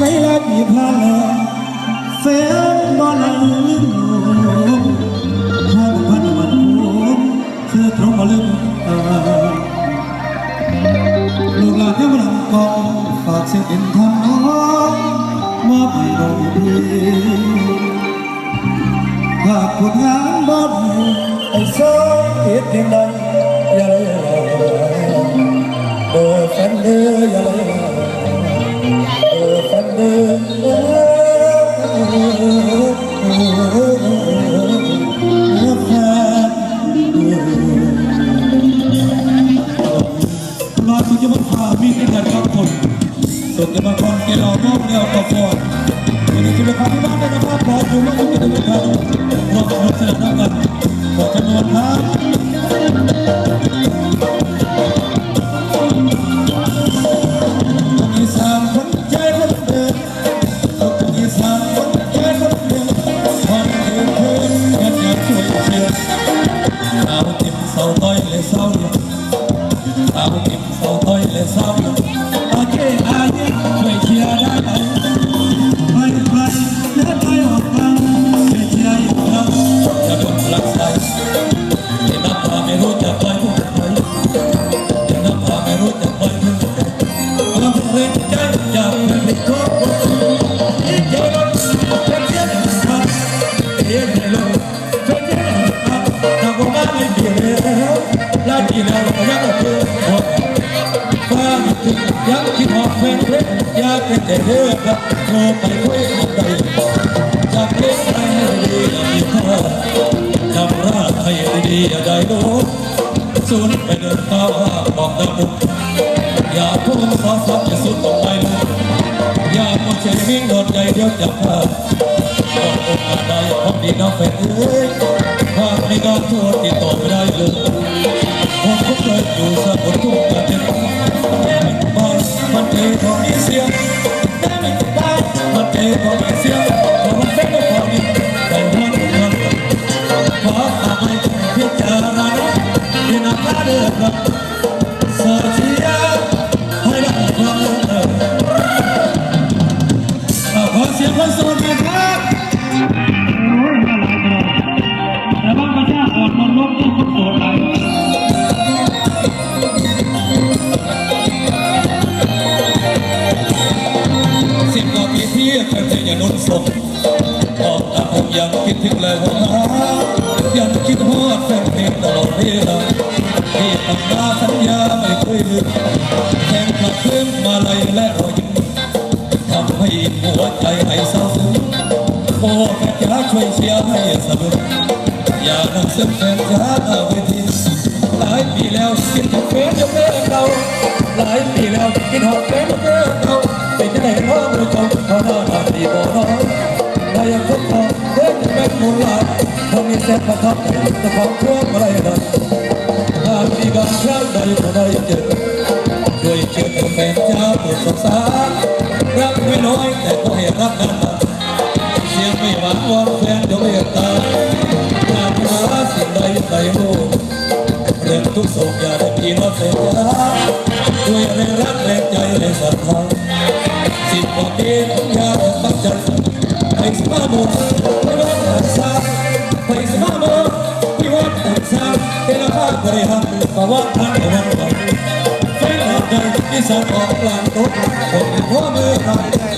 เวลาปีผ่านแล้วแฟนบ่ลังลืมหนูห้องพันวันหูเธอตรงมาลืมตาลูกหลานที่มาลำกองฝากเสียงเอ็นทำน้องมอบให้เราพี่หากผลงานบ้านไอ้ซ้อเอ็ดเพียงใดอย่าเลยเบอร์แฟนเด้ออย่าเลย สุดจะมาคนเกลอมอบเดียวกับฟอนวันนี้จะไปพาที่บ้านได้นะครับพออยู่ไม่ต้องกินกันครั แล้วลาดีแล้วยังโอเคความถึงยังคิดหอบแฟนเพลงอยากเป็นแต่เรื่องครับโทรไปคุยกับใครจากเล่นไปดีดีพอจำราให้ดีได้รู้สูนไปเดินตาบอกตะบุกอย่าพูดขอสับอย่าสุดต่อไปเลยอย่าหมดใจวิ่งโดนใจเดียวจะพลาดบอกโอกาสได้พอดีน้องแฟนเอ้ย ให้ได้ฟังเอเอาขอเสียงคนสวัสดีครับจังแต่บ้าพระเจ้าอดมันลบที่คนโสดหลายสิบกว่าปีที่เคยเจออย่างนุ่นสมบอกตาผมยังคิดถึงเลยว่ายังคิดฮอดแฟนเพลงตลอดเวลาที่ทำมาสัญญา หัวใจให้เศร้าซึมโอ้แฟนจ๋าช่วยเชียร์ให้สนุกอย่านั่งซึมแฟนจ๋าหน้าเวทีหลายปีแล้วคิดถึงแฟนจะเป็นเราหลายปีแล้วคิดหอดแฟนจะเป็นเราเป็นจะได้ร้องมือจงขอหน้าตาดีบ่น้อยถ้ายังคบเขาเดินจะเป็นมูลหลานคงมีแสนประทับใจจะของเครื่องอะไรนั่นหากมีบางครั้งใดก็ได้เจอด้วยเชื่อแฟนเจ้าโปรดสงสารรักไม่ น้อยแต่ก็ให้รักนานเสียงไม่หวานวอนแฟนจะเมตตาหากหาสิ่งใดใส่โลกเรื่องทุกโศกอย่าได้พี่น้องแฟนจ้าด้วยแรงรักแรงใจแรงศรัทธาสิบกว่าปีผมอยากจะตั้งใจไปสมาโมไปวัดหันซาไปสมาโมที่วัดตักสามเป็นอาภาบริหารประวัติท่านของเราแฟนหลับใจที่สองออกกลางโต๊ะคนเป็น